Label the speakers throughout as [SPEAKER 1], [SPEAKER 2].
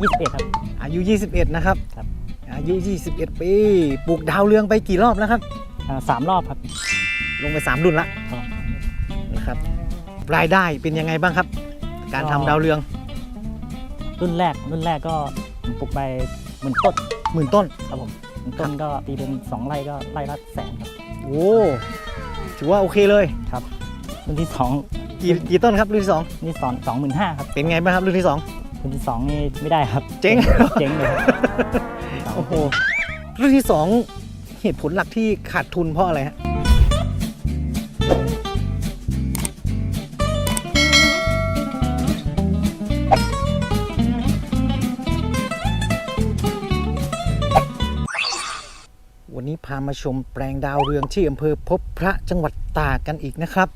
[SPEAKER 1] 21ครับ
[SPEAKER 2] อายุ 21 นะครับ
[SPEAKER 1] ครับ
[SPEAKER 2] อายุ 21 ปี ปลูกดาวเรืองไปกี่รอบแล้วครับ
[SPEAKER 1] อ่าสามรอบครับ
[SPEAKER 2] ลงไป 3 รุ่นละ
[SPEAKER 1] ครับ
[SPEAKER 2] นะครับ รายได้เป็นยังไงบ้างครับ การทำดาวเรือง
[SPEAKER 1] รุ่นแรก รุ่นแรกก็ผมปลูกไปหมื่นต้น
[SPEAKER 2] หมื่นต้น
[SPEAKER 1] ครับผมหมื่นต้นก็ตีเป็นสองไร่ก็ไร่ละแสนครับ
[SPEAKER 2] โอ้ถือว่าโอเคเลย
[SPEAKER 1] ครับรุ่นที่สอง
[SPEAKER 2] กี่กี่ต้นครับรุ่นที่สอง
[SPEAKER 1] นี่สองสองหมื่นห้าครับ
[SPEAKER 2] เป็นไงบ้างครับรุ่นที่สอง
[SPEAKER 1] รุ่นที่สองนี่ไม่ได้ครับ
[SPEAKER 2] เจ๊ง
[SPEAKER 1] เจ๊งเลยครับ
[SPEAKER 2] โอ้โหรุ่นที่สองเหตุผลหลักที่ขาดทุนเพราะอะไรฮะวันนี้พามาชมแปลงดาวเรืองที่อำเภอพบพระจังหวัดตากกันอีกนะครับ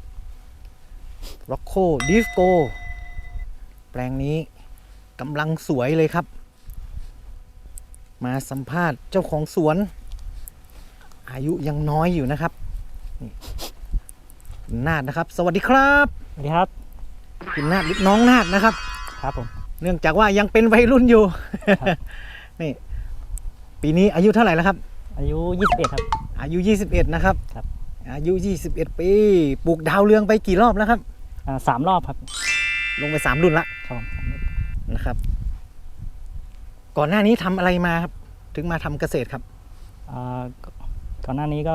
[SPEAKER 2] ร็อกโคดิฟโก แปลงนี้ กำลังสวยเลยครับ มาสัมภาษณ์เจ้าของสวน อายุยังน้อยอยู่นะครับนี่คุณนาดนะครับ สวัสดีครับ
[SPEAKER 1] สวัสดีครับ
[SPEAKER 2] คุณนาดหรือน้องนาดนะครับ
[SPEAKER 1] ครับผม
[SPEAKER 2] เนื่องจากว่ายังเป็นวัยรุ่นอยู่
[SPEAKER 1] ครับ
[SPEAKER 2] นี่ ปีนี้อายุเท่าไหร่แล้วครับ
[SPEAKER 1] อายุ21ครับ
[SPEAKER 2] อายุ 21 นะครับ
[SPEAKER 1] ครับ
[SPEAKER 2] อายุ 21 ปี ปลูกดาวเรืองไปกี่รอบแล้วครับ
[SPEAKER 1] อ่าสามรอบครับ
[SPEAKER 2] ลงไป 3 รุ่นละ
[SPEAKER 1] ครับผม
[SPEAKER 2] นะครับ ก่อนหน้านี้ทำอะไรมาครับ ถึงมาทำเกษตรครับ
[SPEAKER 1] อ่าก่ก่อนหน้านี้ก็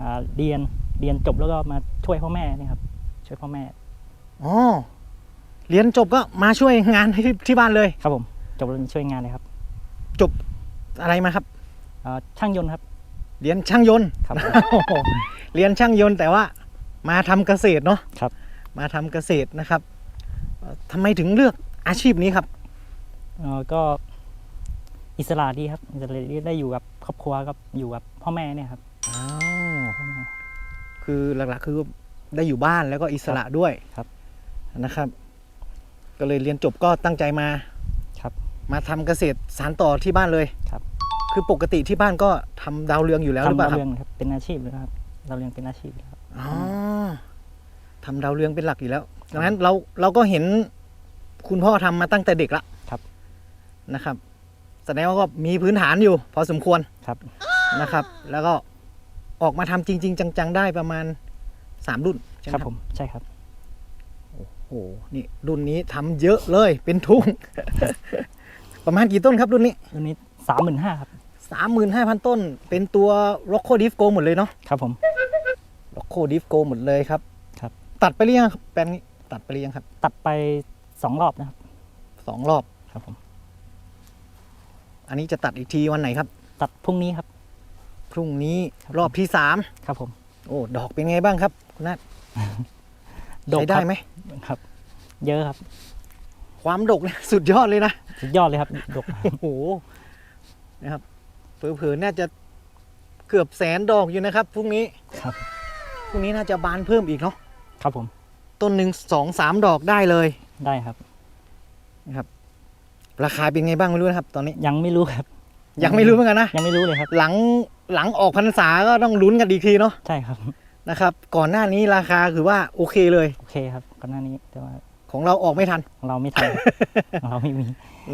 [SPEAKER 1] อ่าเรียนเรียนจบแล้วก็มาช่วยพ่อแม่นี่ครับ ช่วยพ่อแม่
[SPEAKER 2] อ๋อเรียนจบก็มาช่วยงานที่ที่บ้านเลย
[SPEAKER 1] ครับผม จบแล้วช่วยงานเลยครับ
[SPEAKER 2] จบอะไรมาครับ
[SPEAKER 1] อ่าช่างยนต์ครับ
[SPEAKER 2] เรียนช่างยนต์
[SPEAKER 1] ครับผม
[SPEAKER 2] โอ้โหเรียนช่างยนต์แต่ว่ามาทำเกษตรเนาะ
[SPEAKER 1] ครับ
[SPEAKER 2] มาทำเกษตรนะครับเอ่อทำไมถึงเลือก อาชีพนี้ครับ
[SPEAKER 1] เอ่อก็อิสระดีครับอิสระดีได้อยู่กับครอบครัวกับอยู่กับพ่อแม่เนี่ยครับ
[SPEAKER 2] อ้าว
[SPEAKER 1] พ่อแม่
[SPEAKER 2] คือหลักๆคือได้อยู่บ้านแล้วก็อิสระด้วย
[SPEAKER 1] ครับ
[SPEAKER 2] นะครับ ก็เลยเรียนจบก็ตั้งใจมา
[SPEAKER 1] ครับ
[SPEAKER 2] มาทำเกษตรสารต่อที่บ้านเลย
[SPEAKER 1] ครับ
[SPEAKER 2] คือปกติที่บ้านก็ทำดาวเรืองอยู่แล้วหรือ
[SPEAKER 1] ทำ
[SPEAKER 2] เป
[SPEAKER 1] ดา
[SPEAKER 2] ล่าวครับ
[SPEAKER 1] เรืองครับเป็นอาชีพเลยครับดาวเรืองเป็นอาชีพเลยครับ
[SPEAKER 2] อ๋อทำดาวเรืองเป็นหลักอยู่แล้วดังนั้นเราเราก็เห็น คุณพ่อทำมาตั้งแต่เด็กละ
[SPEAKER 1] ครับ
[SPEAKER 2] นะครับแสดงว่าก็มีพื้นฐานอยู่ พอสมควร
[SPEAKER 1] ครับ
[SPEAKER 2] นะครับ แล้วก็ออกมาทำจริง ๆ จัง ๆ ได้ประมาณสามรุ่นใช่ไห
[SPEAKER 1] ครับ
[SPEAKER 2] ม
[SPEAKER 1] ผมใช่ครับ
[SPEAKER 2] โอ้โหนี่รุ่นนี้ทำเยอะเลยเป็นทุ่ง ประมาณกี่ต้นครับรุ่นนี้
[SPEAKER 1] รุ่นนี้สามหมื่นห้าครับ
[SPEAKER 2] สามหมื่นห้าพันต้น เป็นตัว Rocco d i f Go หมดเลยเนาะ
[SPEAKER 1] ครับผม
[SPEAKER 2] Rocco d i f Go หมดเลยครับ
[SPEAKER 1] ครับ
[SPEAKER 2] ตัดไปหรือยังครับแปลงนี้ตัดไปหรือยังครับ
[SPEAKER 1] ตัดไป สองรอบนะครับ
[SPEAKER 2] สองรอบ
[SPEAKER 1] ครับผม
[SPEAKER 2] อันนี้จะตัดอีกทีวันไหนครับ
[SPEAKER 1] ตัดพรุ่งนี้ครับ
[SPEAKER 2] พรุ่งนี้
[SPEAKER 1] ครับ
[SPEAKER 2] รอบที่สาม
[SPEAKER 1] ครับผม
[SPEAKER 2] โอ้ดอกเป็นไงบ้างครับ คุณนัท
[SPEAKER 1] ดก
[SPEAKER 2] ใช้ได้
[SPEAKER 1] ครับ
[SPEAKER 2] ไหม
[SPEAKER 1] ครับ เยอะครับ
[SPEAKER 2] ความดกเนี่ยสุดยอดเลยนะ
[SPEAKER 1] สุดยอดเลยครับ ดก
[SPEAKER 2] โอ้โหนะครับเผลอๆน่าจะเกือบแสนดอกอยู่นะครับพรุ่งนี้
[SPEAKER 1] ครับ
[SPEAKER 2] พรุ่งนี้น่าจะบานเพิ่มอีกเนาะ
[SPEAKER 1] ครับผม
[SPEAKER 2] ต้นหนึ่งสองสามดอกได้เลย
[SPEAKER 1] ได้ครับ
[SPEAKER 2] นะครับ ราคาเป็นไงบ้างไม่รู้นะครับ ตอนนี้
[SPEAKER 1] ยังไม่รู้ครับ
[SPEAKER 2] ยังไม่รู้เหมือนกันนะ
[SPEAKER 1] ยังไม่รู้เลยครับ
[SPEAKER 2] หลังหลังออกพรรษาก็ต้องลุ้นกันอีกทีเนาะ
[SPEAKER 1] ใช่ครับ
[SPEAKER 2] นะครับ ก่อนหน้านี้ราคาคือว่าโอเคเลย
[SPEAKER 1] โอเคครับ ก่อนหน้านี้แต่ว่า
[SPEAKER 2] ของเราออกไม่ทัน
[SPEAKER 1] ของเราไม่ทัน ของเราไม่มี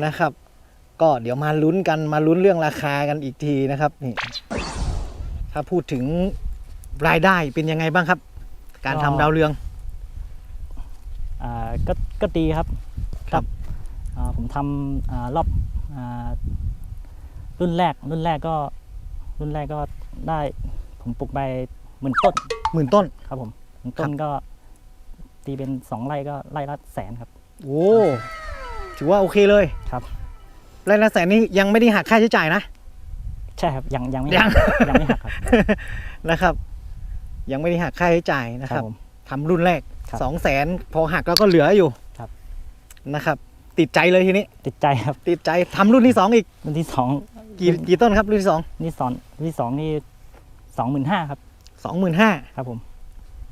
[SPEAKER 2] นะครับ ก็เดี๋ยวมาลุ้นกัน มาลุ้นเรื่องราคากันอีกทีนะครับ นี่ ถ้าพูดถึงรายได้เป็นยังไงบ้างครับ การทำ
[SPEAKER 1] ก็
[SPEAKER 2] ดาวเรือง
[SPEAKER 1] อ่า ก็ก็ดีครับ
[SPEAKER 2] ครับ
[SPEAKER 1] อ่าผมทำอ่ารอบอ่ารุ่นแรกรุ่นแรกก็รุ่นแรกก็ได้ผมปลูกไปหมื่นต้น
[SPEAKER 2] หมื่นต้น
[SPEAKER 1] ครับผมหมื่นต้น
[SPEAKER 2] ครับ
[SPEAKER 1] ก็ตีเป็นสองไร่ก็ไร่ละแสนครับ
[SPEAKER 2] โอ้ถือว่าโอเคเลย
[SPEAKER 1] ครับ
[SPEAKER 2] รายละแสนนี้ยังไม่ได้หักค่าใช้จ่ายนะ
[SPEAKER 1] ใช่ครับยังยังไม่
[SPEAKER 2] ยัง
[SPEAKER 1] หักยังไม่หักครับ
[SPEAKER 2] นะครับ ยังไม่ได้หักค่าใช้จ่ายนะ
[SPEAKER 1] ค
[SPEAKER 2] ค
[SPEAKER 1] รั
[SPEAKER 2] รั
[SPEAKER 1] บบผม
[SPEAKER 2] ทำรุ่นแรก
[SPEAKER 1] ครับ
[SPEAKER 2] สองแสนพอหักแล้วก็เหลืออยู่
[SPEAKER 1] ครับ
[SPEAKER 2] นะครับ ติดใจเลยทีนี้
[SPEAKER 1] ติดใจครับ
[SPEAKER 2] ติดใจทำรุ่นที่สองอีก
[SPEAKER 1] รุ่นที่สอง
[SPEAKER 2] กี่กี่ต้นครับรุ่นที่สอง
[SPEAKER 1] นี่สองรุ่นที่สองนี่สองหมื่นห้าครับ
[SPEAKER 2] สองหมื่นห้า
[SPEAKER 1] ครับผม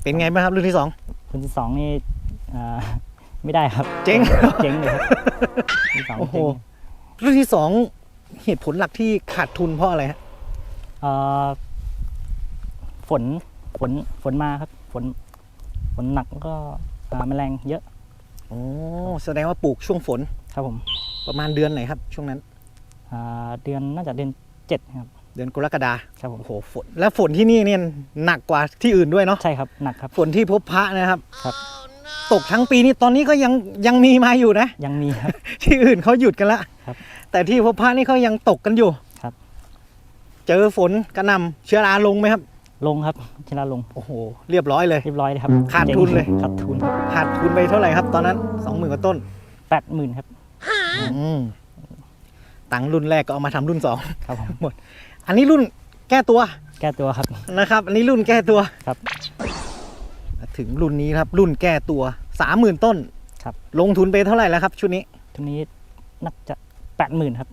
[SPEAKER 2] เป็นไงบ้างครับรุ่นที่สอง
[SPEAKER 1] รุ่นที่สองนี่อ่าไม่ได้ครับ
[SPEAKER 2] เจ๊ง
[SPEAKER 1] เจ๊งเลยครับรุ่นที่สอง
[SPEAKER 2] โอ้โห
[SPEAKER 1] เจ๊ง
[SPEAKER 2] รุ่นที่สองเหตุผลหลักที่ขาดทุนเพราะอะไรฮะ
[SPEAKER 1] เอ่อฝนฝนฝนมาครับ ฝนฝ นหนักก็อ่าแมลงเยอะ
[SPEAKER 2] โอ้แสดงว่าปลูกช่วงฝน
[SPEAKER 1] ครับผม
[SPEAKER 2] ปประมาณเดือนไหนครับ ช่วงนั้น
[SPEAKER 1] อ่าเดือนน่าจะเดือนเจ็ดครับ
[SPEAKER 2] เดือนกรกฎา
[SPEAKER 1] ครับผม
[SPEAKER 2] โอ้โหฝนแล้วฝนที่นี่เนี่ยหนักกว่าที่อื่นด้วยเนาะ
[SPEAKER 1] ใช่ครับหนักครับ
[SPEAKER 2] ฝนที่พบพระนะครับ
[SPEAKER 1] ครับ
[SPEAKER 2] ตกทั้งปีนี่ตอนนี้ก็ยังยังมีมาอยู่นะ
[SPEAKER 1] ยังมีครับ
[SPEAKER 2] ที่อื่นเขาหยุดกันละ
[SPEAKER 1] ครับ
[SPEAKER 2] แต่ที่พบพระนี่เขายังตกกันอยู่
[SPEAKER 1] ครับ
[SPEAKER 2] เจอฝนกระหนำเชื้อราลงไหมครับ
[SPEAKER 1] ลงครับชนะลง
[SPEAKER 2] โอ้โห เรียบร้อยเลย
[SPEAKER 1] เรียบร้อยเลยครับ
[SPEAKER 2] ขาดทุนเลย
[SPEAKER 1] จ๊งขาดทุนครับ
[SPEAKER 2] ขาดทุนไปเท่าไหร่ครับ ตอนนั้นสองหมื่นกว่าต้น
[SPEAKER 1] แปดหมื่นครับ
[SPEAKER 2] อืมตังค์รุ่นแรกก็เอามาทำรุ่นสอง
[SPEAKER 1] ครับผม
[SPEAKER 2] อันนี้รุ่นแก้ตัว
[SPEAKER 1] แก้ตัวครับ
[SPEAKER 2] นะครับ อันนี้รุ่นแก้ตัว
[SPEAKER 1] ครับ
[SPEAKER 2] ถึงรุ่นนี้ครับรุ่นแก้ตัวสามหมื่นต้น
[SPEAKER 1] ครับ
[SPEAKER 2] ลงทุนไปเท่าไหร่แล้วครับ ชุดนี้
[SPEAKER 1] ทีนี้น่าจะแปดหมื่นครับ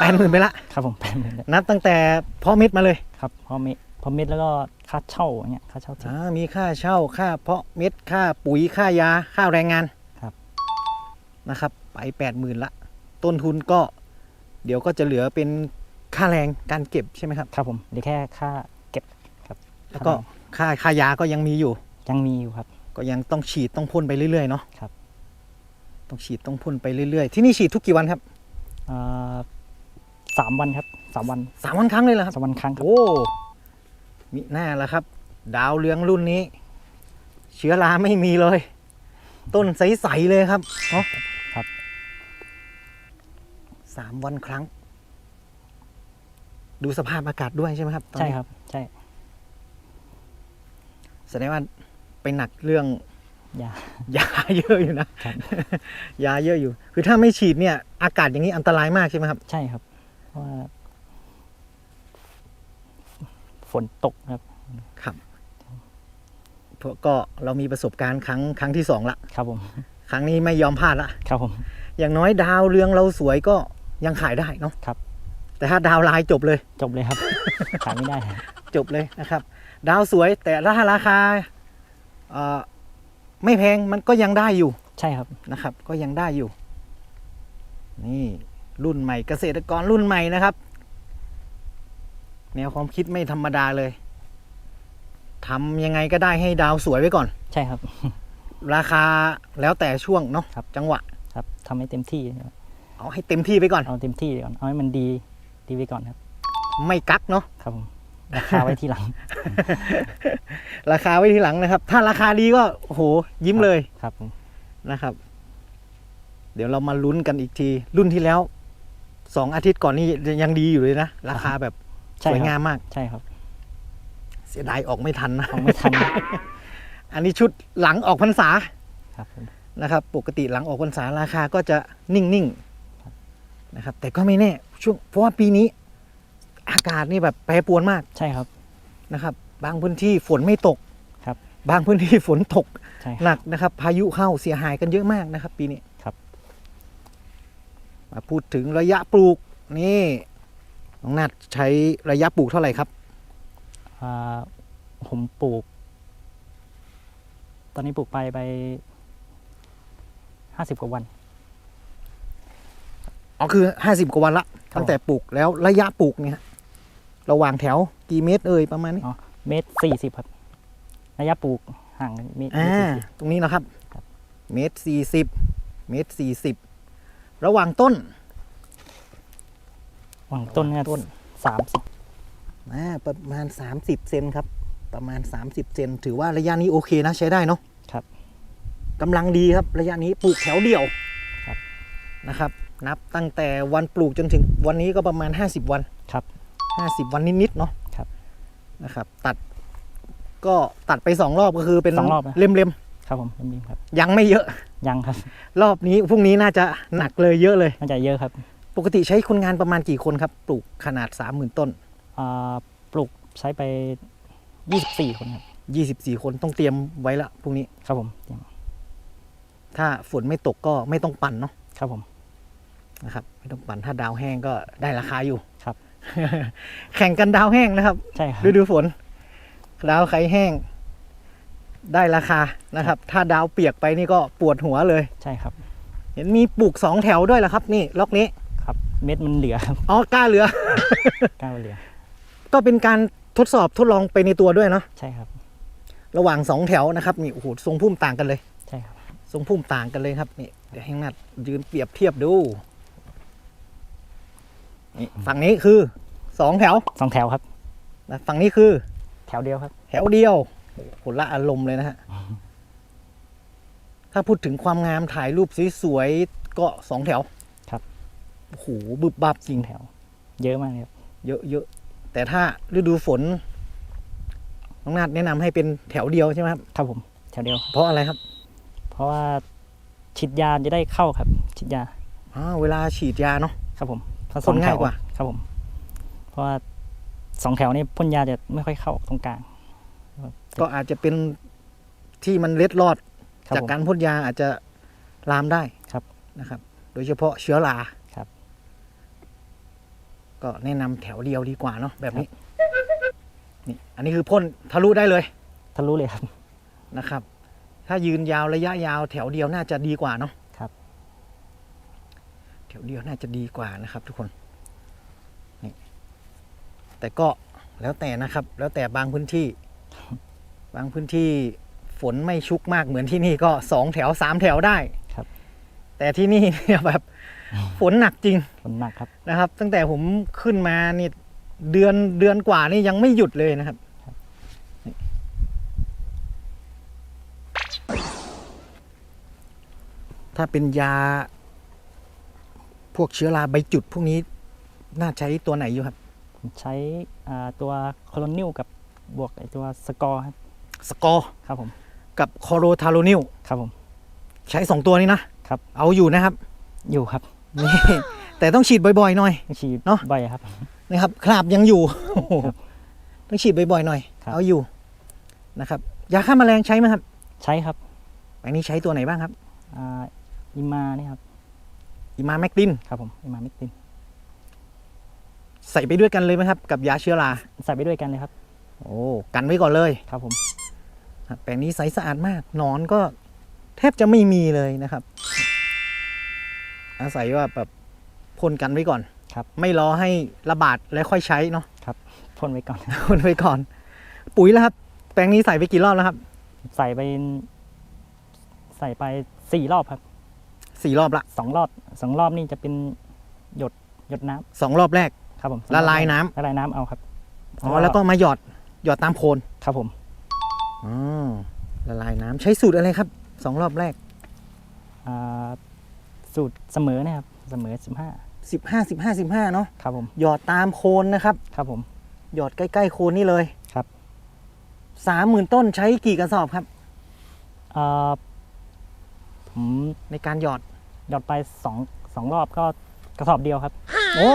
[SPEAKER 2] แปดหมื่นไปละ
[SPEAKER 1] ครับผมแปดหมื่น
[SPEAKER 2] นับตั้งแต่เพ่อเม็ดมาเลย
[SPEAKER 1] ครับพอเม พอเม็ดแล้วก็ค่าเช่าอย่างเงี้ยค่าเช่าที่
[SPEAKER 2] อ่ามีค่าเช่าค่าเพาะเม็ดค่าปุ๋ยค่ายาค่าแรงงาน
[SPEAKER 1] ครับ
[SPEAKER 2] นะครับ ไปแปดหมื่นละ ต้นทุนก็ เดี๋ยวก็จะเหลือเป็นค่าแรงการเก็บใช่ไหมครับ
[SPEAKER 1] ครับผมเดี๋ยวแค่ค่าเก็บครับ
[SPEAKER 2] แล้วก็ค่าค่ายาก็ยังมีอยู่
[SPEAKER 1] ยังมีอยู่ครับ
[SPEAKER 2] ก็ยังต้องฉีดต้องพ่นไปเรื่อยๆเนาะ
[SPEAKER 1] ครับ
[SPEAKER 2] ต้องฉีดต้องพ่นไปเรื่อยๆ ที่นี่ฉีดทุกกี่วันครับ
[SPEAKER 1] อ่าสามวันครับสามวัน
[SPEAKER 2] สามวันครั้งเลยเหรอครับ
[SPEAKER 1] สามวันครั้งครับ
[SPEAKER 2] โอ้ มิหน้าแล้วครับ ดาวเรืองรุ่นนี้ เชื้อราไม่มีเลย ต้นใสๆเลยครับเนาะ
[SPEAKER 1] ครับ
[SPEAKER 2] สามวันครั้ง ดูสภาพอากาศด้วยใช่ไหมครับตอน
[SPEAKER 1] ใช่
[SPEAKER 2] นี้
[SPEAKER 1] ครับ ใช่
[SPEAKER 2] แสดงว่าไปหนักเรื่อง
[SPEAKER 1] ยา
[SPEAKER 2] ยาเยอะอยู่นะครับ ยาเยอะอยู่ คือถ้าไม่ฉีดเนี่ย อากาศอย่างนี้อันตรายมากใช่ไหมครับ
[SPEAKER 1] ใช่ครับ เพราะว่า ฝนตกครับ
[SPEAKER 2] ครับเพราะก็เรามีประสบการณ์ครั้งครั้งที่สองละ
[SPEAKER 1] ครับผม
[SPEAKER 2] ครั้งนี้ไม่ยอมพลาดละ
[SPEAKER 1] ครับผม
[SPEAKER 2] อย่างน้อยดาวเรืองเราสวยก็ยังขายได้เนาะ
[SPEAKER 1] ครับ
[SPEAKER 2] แต่ถ้าดาวลายจบเลย
[SPEAKER 1] จบเลยครับ ขายไม่ได้ครับ
[SPEAKER 2] จบเลยนะครับ ดาวสวยแต่ถ้าราคาเอ่อไม่แพงมันก็ยังได้อยู่
[SPEAKER 1] ใช่ครับ
[SPEAKER 2] นะครับ ก็ยังได้อยู่ นี่รุ่นใหม่เกษตรกรรุ่นใหม่นะครับ แนวความคิดไม่ธรรมดาเลยทำยังไงก็ได้ให้ดาวสวยไว้ก่อน
[SPEAKER 1] ใช่ครับ
[SPEAKER 2] ราคาแล้วแต่ช่วงเนาะ
[SPEAKER 1] ครับ
[SPEAKER 2] จังหวะ
[SPEAKER 1] ครับทำให้เต็มที่
[SPEAKER 2] เอาให้เต็มที่ไปก่อน
[SPEAKER 1] เอาเต็มที่ก่อนเอาให้มันดีดีไว้ก่อนครับ
[SPEAKER 2] ไม่กักเนาะ
[SPEAKER 1] ครับผมราคาไว้ทีหลัง
[SPEAKER 2] ราคาไว้ทีหลังนะครับ ถ้าราคาดีก็โอ้โหยิ้มเลย
[SPEAKER 1] ครับผม
[SPEAKER 2] นะครับ เดี๋ยวเรามาลุ้นกันอีกที รุ่นที่แล้วสองอาทิตย์ก่อนนี่ยังดีอยู่เลยนะ ราคาแบบส
[SPEAKER 1] ใช่
[SPEAKER 2] วย
[SPEAKER 1] ค
[SPEAKER 2] งา
[SPEAKER 1] รับ
[SPEAKER 2] มมาก
[SPEAKER 1] ใช่ครับ
[SPEAKER 2] เสียดายออกไม่ทันนะ
[SPEAKER 1] เอาไม่ทัน
[SPEAKER 2] อันนี้ชุดหลังออกพรรษา
[SPEAKER 1] ครับผม
[SPEAKER 2] นะครับ ปกติหลังออกพรรษาราคาก็จะนิ่งๆนะครับ แต่ก็ไม่แน่ช่วงเพราะว่าปีนี้ อากาศนี่แบบแปรปรวนมาก
[SPEAKER 1] ใช่ครับ
[SPEAKER 2] นะครับ บางพื้นที่ฝนไม่ตก
[SPEAKER 1] ครับ
[SPEAKER 2] บางพื้นที่ฝนตก
[SPEAKER 1] ใช่ครับ
[SPEAKER 2] หนักนะครับ พายุเข้าเสียหายกันเยอะมากนะครับ ปีนี้
[SPEAKER 1] ครับ
[SPEAKER 2] มาพูดถึงระยะปลูกนี่ น้องนัดใช้ระยะปลูกเท่าไหร่ครับ
[SPEAKER 1] อ่าผมปลูก ตอนนี้ปลูกไปไปห้าสิบกว่าวัน
[SPEAKER 2] อ๋อคือห้าสิบกว่าวันละ
[SPEAKER 1] ครับ
[SPEAKER 2] ตั้งแต่ปลูกแล้วระยะปลูกเนี่ยฮะระหว่างแถวกี่เมตรเอ่ยประมาณนี้
[SPEAKER 1] อ๋อเมตรสี่สิบครับระยะปลูกห่างกันเมตร
[SPEAKER 2] อ่า
[SPEAKER 1] สี่สิบ
[SPEAKER 2] ตรงนี้นะครับ
[SPEAKER 1] ครับ
[SPEAKER 2] เมตรสี่สิบเมตรสี่สิบระหว่างต้น
[SPEAKER 1] ห ว่างต้นเนี่ย
[SPEAKER 2] ต้น
[SPEAKER 1] สามสิบ
[SPEAKER 2] อ่าประมาณ 30 เซนครับ ประมาณ 30 เซนถือว่าระยะนี้โอเคนะใช้ได้เนาะ
[SPEAKER 1] ครับ
[SPEAKER 2] กำลังดีครับระยะนี้ปลูกแถวเดียว
[SPEAKER 1] ครับ
[SPEAKER 2] นะครับ นับตั้งแต่วันปลูกจนถึงวันนี้ก็ประมาณ 50 วัน
[SPEAKER 1] ครับ
[SPEAKER 2] 50 วันนิดๆเนาะ
[SPEAKER 1] ครับ
[SPEAKER 2] นะครับ ตัดก็ตัดไปสองรอบก็คือเป็น
[SPEAKER 1] สองรอบนะ
[SPEAKER 2] เล่ม
[SPEAKER 1] ครับผมริมๆครับ
[SPEAKER 2] ๆยังไม่เยอะ
[SPEAKER 1] ยังครับ
[SPEAKER 2] รอบนี้พรุ่งนี้น่าจะหนักเลยเยอะเลย
[SPEAKER 1] น่าจะเยอะครับ
[SPEAKER 2] ปกติใช้คนงานประมาณกี่คนครับ ปลูกขนาด 30,000 ต้น
[SPEAKER 1] อ่าปลูกใช้ไปยี่สิบสี่คนครับ
[SPEAKER 2] 24 คนต้องเตรียมไว้ละพรุ่งนี้
[SPEAKER 1] ครับผมเตรียม
[SPEAKER 2] ถ้าฝนไม่ตกก็ไม่ต้องปั่นเนาะ
[SPEAKER 1] ครับผม
[SPEAKER 2] นะครับ ไม่ต้องปั่นถ้าดาวแห้งก็ได้ราคาอยู่
[SPEAKER 1] ครับ
[SPEAKER 2] แข่งกันดาวแห้งนะครับ
[SPEAKER 1] ใช่ครับ
[SPEAKER 2] ฤดูฝน ดาวไข่แห้ง ได้ราคานะครับ ถ้าดาวเปียกไปนี่ก็ปวดหัวเลย
[SPEAKER 1] ใช่ครับ
[SPEAKER 2] เห็นมีปลูกสองแถวด้วยเหรอครับ นี่ล็อกนี้
[SPEAKER 1] ครับ เม็ดมันเหลือครับ
[SPEAKER 2] อ๋อกล้าเหลือ
[SPEAKER 1] ก้าวเหลือ
[SPEAKER 2] ก็เป็นการทดสอบทดลองไปในตัวด้วยเนาะ
[SPEAKER 1] ใช่ครับ
[SPEAKER 2] ระหว่างสองแถวนะครับนี่โอ้โหทรงพุ่มต่างกันเลย
[SPEAKER 1] ใช่ครับ
[SPEAKER 2] ทรงพุ่มต่างกันเลยครับนี่เดี๋ยวให้นัดยืนเปรียบเทียบดูนี่ฝั่งนี้คือสองแถว
[SPEAKER 1] สองแถวครับ
[SPEAKER 2] นะฝั่งนี้คือ
[SPEAKER 1] แถวเดียวครับ
[SPEAKER 2] แถวเดียวโอ้โหคนละอารมณ์เลยนะฮะ ถ้าพูดถึงความงามถ่ายรูปสวยๆก็สองแถว
[SPEAKER 1] ครับ
[SPEAKER 2] โอ้โหบึบบับจริง
[SPEAKER 1] แถว เยอะมากเลยครับ
[SPEAKER 2] เยอะเยอะแต่ถ้าฤดูฝนน้องนาดแนะนำให้เป็นแถวเดียวใช่ไหมครับ
[SPEAKER 1] ครับผมแถวเดียว
[SPEAKER 2] เพราะอะไรครับ
[SPEAKER 1] เพราะว่าฉีดยาจะได้เข้าครับฉีดยา
[SPEAKER 2] อ๋อเวลาฉีดยาเนาะ
[SPEAKER 1] ครับผมเพระ
[SPEAKER 2] พ่นง่าย
[SPEAKER 1] สอแถ
[SPEAKER 2] กว่า
[SPEAKER 1] ครับผม เพราะว่าสองแถวนี้พ่นยาจะไม่ค่อยเข้าตรงกลาง
[SPEAKER 2] ก็อาจจะเป็นที่มันเล็ดรอด
[SPEAKER 1] ครับ
[SPEAKER 2] จาก
[SPEAKER 1] ผม
[SPEAKER 2] การพ่นยาอาจจะลามได้
[SPEAKER 1] ครับ
[SPEAKER 2] นะครับ โดยเฉพาะเชื้อรา
[SPEAKER 1] ครับ
[SPEAKER 2] ก็แนะนำแถวเดียวดีกว่าเนาะแบบนี้นี่อันนี้คือพ่นทะลุได้เลย
[SPEAKER 1] ทะลุเลยครับ
[SPEAKER 2] นะครับ ถ้ายืนยาวระยะยาวแถวเดียวน่าจะดีกว่าเนาะ
[SPEAKER 1] ครับ
[SPEAKER 2] แถวเดียวน่าจะดีกว่านะครับ ทุกคนนี่แต่ก็แล้วแต่นะครับ แล้วแต่บางพื้นที่ บางพื้นที่ฝนไม่ชุกมากเหมือนที่นี่ก็สองแถวสามแถวได้
[SPEAKER 1] ครับ
[SPEAKER 2] แต่ที่นี่เนี่ยแบบ ฝนหนักจริง
[SPEAKER 1] ฝนหนักครับ
[SPEAKER 2] นะครับ ตั้งแต่ผมขึ้นมานี่เดือนเดือนกว่านี่ยังไม่หยุดเลยนะครับนี่ถ้าเป็นยา พวกเชื้อราใบจุดพวกนี้ น่าใช้ตัวไหนอยู่ครับ
[SPEAKER 1] ผมใช้อ่าตัวโคโลนิลกับบวกไอตัวสกอร์ครับ
[SPEAKER 2] สกอร์
[SPEAKER 1] ครับผม
[SPEAKER 2] กับคอโรทาโรนิล
[SPEAKER 1] ครับผม
[SPEAKER 2] ใช้สองตัวนี้นะครับ เอาอยู่นะครับ
[SPEAKER 1] อยู่ครับ
[SPEAKER 2] นี่แต่ต้องฉีดบ่อยๆหน่อย
[SPEAKER 1] ฉีด
[SPEAKER 2] เนอะ
[SPEAKER 1] บ่อยครับ
[SPEAKER 2] นะครับคราบยังอยู่โอ้โห
[SPEAKER 1] ครับ
[SPEAKER 2] ต้องฉีดบ่อยๆหน่อย
[SPEAKER 1] ครับ
[SPEAKER 2] เอาอยู่นะครับยาฆ่าแมลงใช้ไหมครับ
[SPEAKER 1] ใช้ครับ
[SPEAKER 2] อันนี้ใช้ตัวไหนบ้างครับ
[SPEAKER 1] อ่าอิมานี่ครับ
[SPEAKER 2] อิมาแมกติน
[SPEAKER 1] ครับผมอิมามิกติน
[SPEAKER 2] ใส่ไปด้วยกันเลยไหมครับ กับยาเชื้อรา
[SPEAKER 1] ใส่ไปด้วยกันเลยครับ
[SPEAKER 2] โอ้กันไว้ก่อนเลย
[SPEAKER 1] ครับผม
[SPEAKER 2] ครับแปลงนี้ใสสะอาดมากหนอนก็แทบจะไม่มีเลยนะครับ อาศัยว่าแบบพ่นกันไว้ก่อน
[SPEAKER 1] ครับ
[SPEAKER 2] ไม่รอให้ระบาดแล้วค่อยใช้เนาะ
[SPEAKER 1] พ่นไว้ก่อน
[SPEAKER 2] พ่นไว้ก่อน ปุ๋ยแล้วครับ แปลงนี้ใส่ไปกี่รอบแล้วครับ
[SPEAKER 1] ใส่ไป ใส่ไปสี่รอบครับ
[SPEAKER 2] สี่รอบละ
[SPEAKER 1] สองรอบสองรอบนี่จะเป็นหยดหยดน้ำ
[SPEAKER 2] สองรอบแรก
[SPEAKER 1] ครับผม
[SPEAKER 2] ละลายน้ำ
[SPEAKER 1] ละลายน้ำเอาครับ
[SPEAKER 2] อ๋อแล้วก็มาหยอดหยอดตามโคน
[SPEAKER 1] ครับผม
[SPEAKER 2] อ๋อละลายน้ำใช้สูตรอะไรครับสองรอบแรก
[SPEAKER 1] อ่า สูตรเสมอนะครับเสมอสิบห้า
[SPEAKER 2] สิบห้าสิบห้าสิบห้าเนาะ
[SPEAKER 1] ครับผม
[SPEAKER 2] หยอดตามโคนนะครับ
[SPEAKER 1] ครับผม
[SPEAKER 2] หยอดใกล้ๆโคนนี่เลย
[SPEAKER 1] ครับ
[SPEAKER 2] สามหมื่นต้นใช้กี่กระสอบครับ
[SPEAKER 1] อ่าผม
[SPEAKER 2] ในการหยอด
[SPEAKER 1] หยอดไปสองสองรอบก็กระสอบเดียวครับ
[SPEAKER 2] โอ้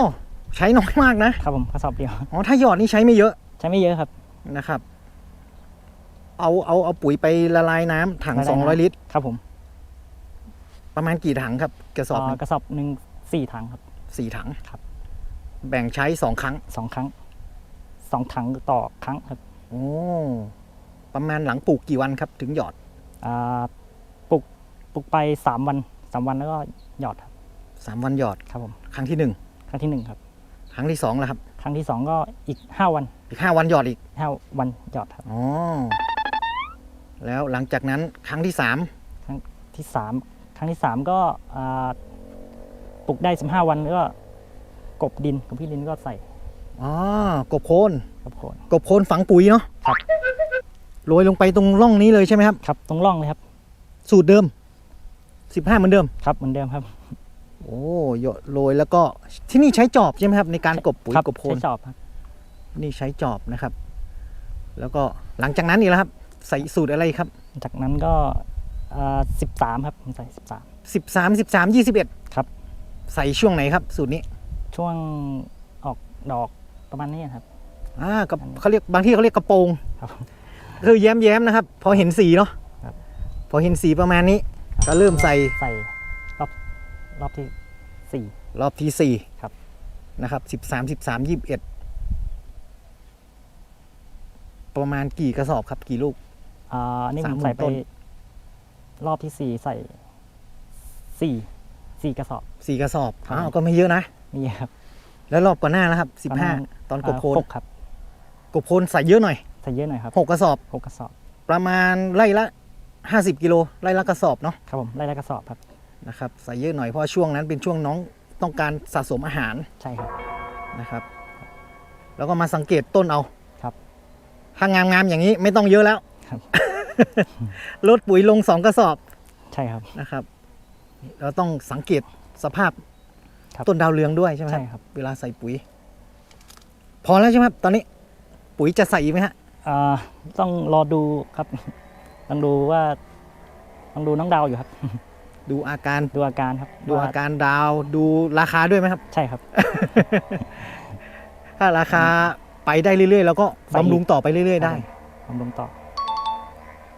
[SPEAKER 2] ใช้น้อยมากนะครับ
[SPEAKER 1] ผมกระสอบเดียว
[SPEAKER 2] อ๋อถ้าหยอดนี่ใช้ไม่เยอะ
[SPEAKER 1] ใช้ไม่เยอะครับ
[SPEAKER 2] นะครับ เอาเอาเอาปุ๋ยไปละลายน้ำถัง
[SPEAKER 1] ละลาย
[SPEAKER 2] สองร้อย
[SPEAKER 1] น้ำ
[SPEAKER 2] ลิตร
[SPEAKER 1] ครับผม
[SPEAKER 2] ประมาณกี่ถังครับกระสอบหนึ่งา
[SPEAKER 1] กระสอบหนึ่งสี่ถังครับ
[SPEAKER 2] สี่ถัง
[SPEAKER 1] ครับ
[SPEAKER 2] แบ่งใช้สองครั้ง
[SPEAKER 1] สองครั้งสองถังต่อครั้งครับ
[SPEAKER 2] โอ้ประมาณหลังปลูกกี่วันครับ ถึงหยอด
[SPEAKER 1] อ่าปลูกปลูกไปสามวันสามวันแล้วก็หยอดครับ
[SPEAKER 2] สามวันหยอด
[SPEAKER 1] ครับผม
[SPEAKER 2] ครั้งที่หนึ่ง
[SPEAKER 1] ครั้งที่หนึ่งครับ
[SPEAKER 2] ครั้งที่สองแล้วครับ
[SPEAKER 1] ครั้งที่สองก็อีกห้าวัน
[SPEAKER 2] อีกห้าวันหยอดอีก
[SPEAKER 1] ห้าวันหยอดครับ
[SPEAKER 2] อ๋อแล้วหลังจากนั้นครั้งที่สาม
[SPEAKER 1] ที่สามค รั้งที่สามก็อ่าปลูกได้สิบห้าวันแล้วก็กบดินกับพี่ดินก็ใส่
[SPEAKER 2] อ๋อกบโคน
[SPEAKER 1] กับโคน
[SPEAKER 2] กบโคนฝังปุ๋ยเนาะ
[SPEAKER 1] ครับ
[SPEAKER 2] โรยลงไปตรงร่องนี้เลยใช่ไหมครับ
[SPEAKER 1] ครับ ตรงร่องเลยครับ
[SPEAKER 2] สูตรเดิมสิบห้าเหมือนเดิม
[SPEAKER 1] ครับเหมือนเดิมครับ
[SPEAKER 2] โอ้หยดโรยแล้วก็ที่นี่ใช้จอบใช่ไหมครับ ในการกบปุ๋ย
[SPEAKER 1] ครับ
[SPEAKER 2] กบโคน
[SPEAKER 1] ใช้จอบครับ
[SPEAKER 2] นี่ใช้จอบนะครับ แล้วก็หลังจากนั้นอีกแล้วครับ ใส่สูตรอะไรครับ
[SPEAKER 1] จากนั้นก็ สิบสามครับผมใส่สิบสาม
[SPEAKER 2] สิบสามสิบสามยี่สิบเอ็ด
[SPEAKER 1] ครับ
[SPEAKER 2] ใส่ช่วงไหนครับ สูตรนี้
[SPEAKER 1] ช่วงออกดอกประมาณนี้ครับ
[SPEAKER 2] อ่ากับเขาเรียกบางที่เขาเรียกกระโปรง
[SPEAKER 1] ครับ
[SPEAKER 2] คือแย้มแย้มๆนะครับ พอเห็นสีเนาะ
[SPEAKER 1] ครับ
[SPEAKER 2] พอเห็นสีประมาณนี้ ก็เริ่มใส่
[SPEAKER 1] ใส่รอบรอบที่สี่
[SPEAKER 2] รอบที่สี่
[SPEAKER 1] ครับ
[SPEAKER 2] นะครับสิบสามสิบสามยี่สิบเอ็ดประมาณกี่กระสอบครับกี่ลูก
[SPEAKER 1] อ่าอันนี่
[SPEAKER 2] สา
[SPEAKER 1] ผมม
[SPEAKER 2] หมื่น
[SPEAKER 1] ใส่ไป
[SPEAKER 2] ต้น
[SPEAKER 1] รอบที่สี่ใส่สี่สี่กระสอบ
[SPEAKER 2] สี่กระสอบ
[SPEAKER 1] ครับ
[SPEAKER 2] อ้าวก็ไม่เยอะนะ
[SPEAKER 1] นี่ครับ
[SPEAKER 2] แล้วรอบก่อนหน้านะครับสิบ
[SPEAKER 1] ประ
[SPEAKER 2] ห้า
[SPEAKER 1] มาณ
[SPEAKER 2] ตอนกบโคน
[SPEAKER 1] อ่าหกครับ
[SPEAKER 2] กบโคนใส่เยอะหน่อย
[SPEAKER 1] ใส่เยอะหน่อยครับ
[SPEAKER 2] หกกระสอบ
[SPEAKER 1] หกกระสอบ
[SPEAKER 2] ประมาณไร่ละห้าสิบกิโลไร่ละกระสอบเนาะ
[SPEAKER 1] ครับผมไล่ละกระสอบครับ
[SPEAKER 2] นะครับใส่เยอะหน่อยเพราะช่วงนั้นเป็นช่วงน้องต้องการสะสมอาหาร
[SPEAKER 1] ใช่ครับ
[SPEAKER 2] นะครับ แล้วก็มาสังเกตต้นเอา
[SPEAKER 1] ครับ
[SPEAKER 2] ถ้างามๆอย่างนี้ไม่ต้องเยอะแล้ว
[SPEAKER 1] ครับ
[SPEAKER 2] ลดปุ๋ยลงสองกระสอบ
[SPEAKER 1] ใช่ครับ
[SPEAKER 2] นะครับ เราต้องสังเกตสภาพ
[SPEAKER 1] ครับ
[SPEAKER 2] ต้นดาวเรืองด้วยใช่ไหม
[SPEAKER 1] ใช่ครับ
[SPEAKER 2] เวลาใส่ปุ๋ย พอแล้วใช่ไหมครับตอนนี้ ปุ๋ยจะใส่อีกไหมฮะ
[SPEAKER 1] อ่าต้องรอดูครับ ต้องดูว่าต้องดูน้องดาวอยู่ครับ
[SPEAKER 2] ดูอาการ
[SPEAKER 1] ดูอาการครับ
[SPEAKER 2] ดูอา
[SPEAKER 1] ว่า
[SPEAKER 2] การดาวดูราคาด้วยไหมครับ
[SPEAKER 1] ใช่ครับ
[SPEAKER 2] ถ้าราคาไปได้เรื่อยๆเราก็
[SPEAKER 1] ไปอีก
[SPEAKER 2] บำรุงต่อไปเรื่อย ๆ ได้
[SPEAKER 1] บำรุงต่อ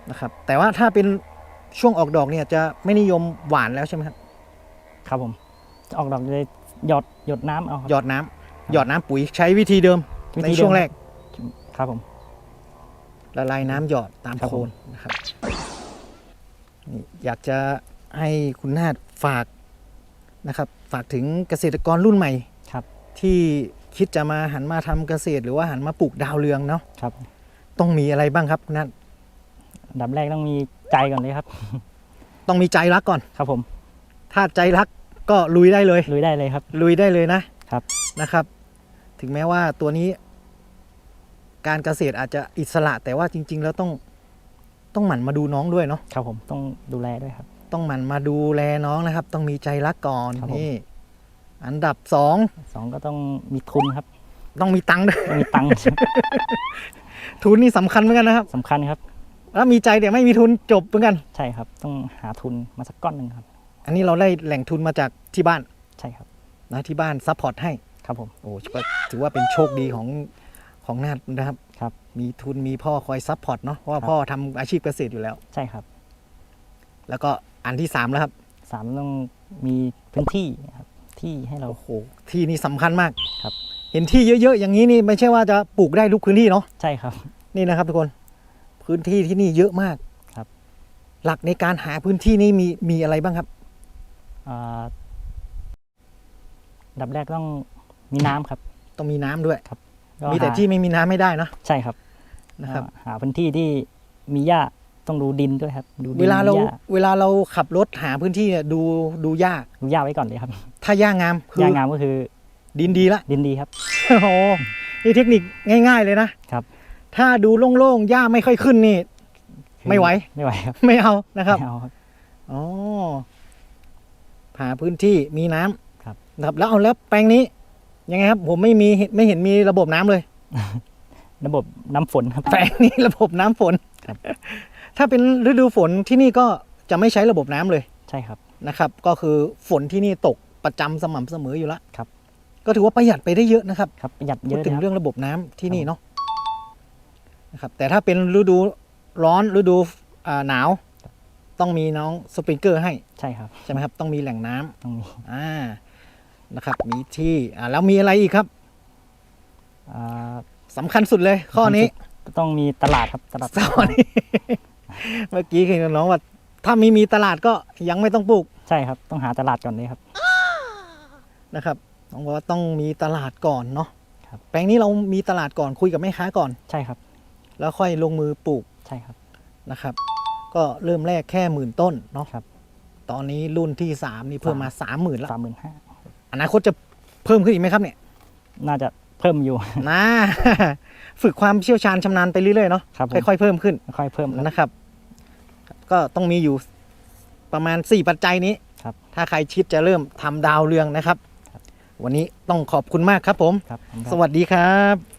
[SPEAKER 2] นะครับ แต่ว่าถ้าเป็นช่วงออกดอกเนี่ยจะไม่นิยมหวานแล้วใช่ไหมครับ
[SPEAKER 1] ครับผม จะออกดอกเลยหยอดหยดน้ำเอาครับ
[SPEAKER 2] หยอดน้ำหยอดน้ำปุ๋ยใช้วิธีเดิม
[SPEAKER 1] วิ
[SPEAKER 2] ใน
[SPEAKER 1] ธีเดิม
[SPEAKER 2] ช่วงแรก
[SPEAKER 1] ครับผม
[SPEAKER 2] ละลายน้ำหยอดตาม
[SPEAKER 1] ครับ
[SPEAKER 2] โค
[SPEAKER 1] ผม
[SPEAKER 2] นนะครับนี่อยากจะให้คุณนาฏฝากนะครับ ฝากถึงเกษตรกรรุ่นใหม่
[SPEAKER 1] ครับ
[SPEAKER 2] ที่คิดจะมาหันมาทำเกษตร หรือว่าหันมาปลูกดาวเรืองเนาะ
[SPEAKER 1] ครับ
[SPEAKER 2] ต้องมีอะไรบ้างครับคุณนาฏ
[SPEAKER 1] อันดับแรกต้องมีใจก่อนเลยครับ
[SPEAKER 2] ต้องมีใจรักก่อน
[SPEAKER 1] ครับผม
[SPEAKER 2] ถ้าใจรักก็ลุยได้เลย
[SPEAKER 1] ลุยได้เลยครับ
[SPEAKER 2] ลุยได้เลยนะครับ นะครับ ถึงแม้ว่าตัวนี้ การเกษตรอาจจะอิสระแต่ว่าจริง ๆ แล้วต้องต้องหมั่นมาดูน้องด้วยเนาะ
[SPEAKER 1] ครับผมต้องดูแลด้วยครับ
[SPEAKER 2] ต้องหมั่นมาดูแลน้องนะครับ ต้องมีใจรักก่อน
[SPEAKER 1] ครับผม
[SPEAKER 2] นี่ อันดับสอง
[SPEAKER 1] สองก็ต้องมีทุนครับ
[SPEAKER 2] ต้องมีตังค์ด้วย
[SPEAKER 1] ต้องมีตังค์
[SPEAKER 2] ทุนนี่สำคัญเหมือนกันนะครับ
[SPEAKER 1] สำคัญครับ
[SPEAKER 2] แล้วมีใจแต่ไม่มีทุนจบเหมือนกัน
[SPEAKER 1] ใช่ครับ ต้องหาทุนมาสักก้อนหนึ่งครับ
[SPEAKER 2] อันนี้เราได้แหล่งทุนมาจากที่บ้าน
[SPEAKER 1] ใช่ครับ
[SPEAKER 2] นะที่บ้านซัพพอร์ตให้
[SPEAKER 1] ครับผม
[SPEAKER 2] โอ้ก็ถือว่าเป็นโชคดีของของนาดนะครับ
[SPEAKER 1] ครับ
[SPEAKER 2] มีทุนมีพ่อคอยซัพพอร์ตเนาะเพราะว่า
[SPEAKER 1] ครับ
[SPEAKER 2] พ่อทำอาชีพเกษตรอยู่แล้ว
[SPEAKER 1] ใช่ครับ
[SPEAKER 2] แล้วก็อันที่สามแล้วครับ
[SPEAKER 1] สามต้องมีพื้นที่ครับที่ให้เรา
[SPEAKER 2] โอ้โหที่นี่สำคัญมาก
[SPEAKER 1] ครับ
[SPEAKER 2] เห็นที่เยอะๆอย่างนี้นี่ไม่ใช่ว่าจะปลูกได้ทุกพื้นที่เนาะ
[SPEAKER 1] ใช่ครับ
[SPEAKER 2] นี่นะครับทุกคน พื้นที่ที่นี่เยอะมาก
[SPEAKER 1] ครับ
[SPEAKER 2] หลักในการหาพื้นที่นี่มีมีอะไรบ้างครับ
[SPEAKER 1] อ่าอันดับแรกต้องมีน้ำครับ
[SPEAKER 2] ต้องมีน้ำด้วย
[SPEAKER 1] ก็
[SPEAKER 2] มีแต่
[SPEAKER 1] หา
[SPEAKER 2] ที่ไม่มีน้ำไม่ได้เนอะ
[SPEAKER 1] ใช่ครับ
[SPEAKER 2] นะครับ
[SPEAKER 1] ก็หาพื้นที่ที่มีหญ้าต้องดูดินด้วยครับ ดูดิน
[SPEAKER 2] เวลาเรา
[SPEAKER 1] มีหญ้
[SPEAKER 2] เวลาเราขับรถหาพื้นที่เนี่ยดูดูหญ้า
[SPEAKER 1] ดูหญ้าไว้ก่อนเลยครับ
[SPEAKER 2] ถ้าหญ้างามคื
[SPEAKER 1] ห
[SPEAKER 2] อ
[SPEAKER 1] ญ้างามก็คือ
[SPEAKER 2] ดินดีละ
[SPEAKER 1] ดินดีครับ
[SPEAKER 2] โอ้โหนี่เทคนิคง่าย ๆ เลยนะครับ ถ้าดูโล่งๆหญ้าไม่ค่อยขึ้นนี่
[SPEAKER 1] คือ
[SPEAKER 2] ไม่ไหว
[SPEAKER 1] ไม่ไหวครับ
[SPEAKER 2] ไม่เอานะครับ
[SPEAKER 1] ไม่เอาครับ
[SPEAKER 2] อ๋อหาพื้นที่มีน้ำ
[SPEAKER 1] ครับ
[SPEAKER 2] นะครับ แล้วเอาแล้วแปลงนี้ ยังไงครับ ผมไม่มีไม่เห็นมีระบบน้ำเลย
[SPEAKER 1] ระบบน้ำฝนครับ
[SPEAKER 2] แปลงนี้ระบบน้ำฝน
[SPEAKER 1] ครับ
[SPEAKER 2] ถ้าเป็นฤดูฝนที่นี่ก็จะไม่ใช้ระบบน้ำเลย
[SPEAKER 1] ใช่ครับ
[SPEAKER 2] นะครับก็คือฝนที่นี่ตกประจำสม่ำเสมออยู่แล้ว
[SPEAKER 1] ครับ
[SPEAKER 2] ก็ถือว่าประหยัดไปได้เยอะนะครับ
[SPEAKER 1] ครับประหยัดเย
[SPEAKER 2] พูด
[SPEAKER 1] อะ
[SPEAKER 2] ถึง
[SPEAKER 1] นะครับ
[SPEAKER 2] เรื่องระบบน้ำที่นี่
[SPEAKER 1] ครับ
[SPEAKER 2] เนาะ นะครับแต่ถ้าเป็นฤดูร้อนฤดูอ่าหนาว ต้องมีน้องสปริงเกอร์ให้
[SPEAKER 1] ใช่ครับ
[SPEAKER 2] ใช่ไหมครับต้องมีแหล่งน้ำ
[SPEAKER 1] ต้องมี
[SPEAKER 2] อ่านะครับมีที่อ่าแล้วมีอะไรอีกครับ
[SPEAKER 1] อ่า
[SPEAKER 2] สำคัญสุดเลยข้อนี้
[SPEAKER 1] ต้องมีตลาดครับตลาด
[SPEAKER 2] ข้อนี้เมื่อกี้คือน้องว่า ถ้าไม่มีตลาดก็ยังไม่ต้องปลูก
[SPEAKER 1] ใช่ครับ ต้องหาตลาดก่อนเลยครับ
[SPEAKER 2] นะครับน้องบอกว่าต้องมีตลาดก่อนเนาะ
[SPEAKER 1] ครับ
[SPEAKER 2] แปลงนี้เรามีตลาดก่อนคุยกับแม่ค้าก่อน
[SPEAKER 1] ใช่ครับ
[SPEAKER 2] แล้วค่อยลงมือปลูก
[SPEAKER 1] ใช่ครับ
[SPEAKER 2] นะครับ ก็เริ่มแรกแค่หมื่นต้นเนาะ
[SPEAKER 1] ครับ
[SPEAKER 2] ตอนนี้รุ่นที่สามนี่เพิ่มมาสามหมื่นแล้ว
[SPEAKER 1] สามหมื่นห้า
[SPEAKER 2] อนาคตจะเพิ่มขึ้นอีกไหมครับเนี่ย
[SPEAKER 1] น่าจะเพิ่มอยู่
[SPEAKER 2] นะฝึกความเชี่ยวชาญชำนาญไปเรื่อยๆเนาะ
[SPEAKER 1] ครับผม
[SPEAKER 2] ค่อยๆเพิ่มขึ้น
[SPEAKER 1] ค่อยเพิ่มครับ
[SPEAKER 2] นะครับ ก็ต้องมีอยู่ประมาณ 4 ปัจจัยนี้
[SPEAKER 1] ครับ
[SPEAKER 2] ถ้าใครคิดจะเริ่มทำดาวเรืองนะครับ วันนี้ต้องขอบคุณมากครับผม
[SPEAKER 1] ครับผมครับ
[SPEAKER 2] สวัสดีครับ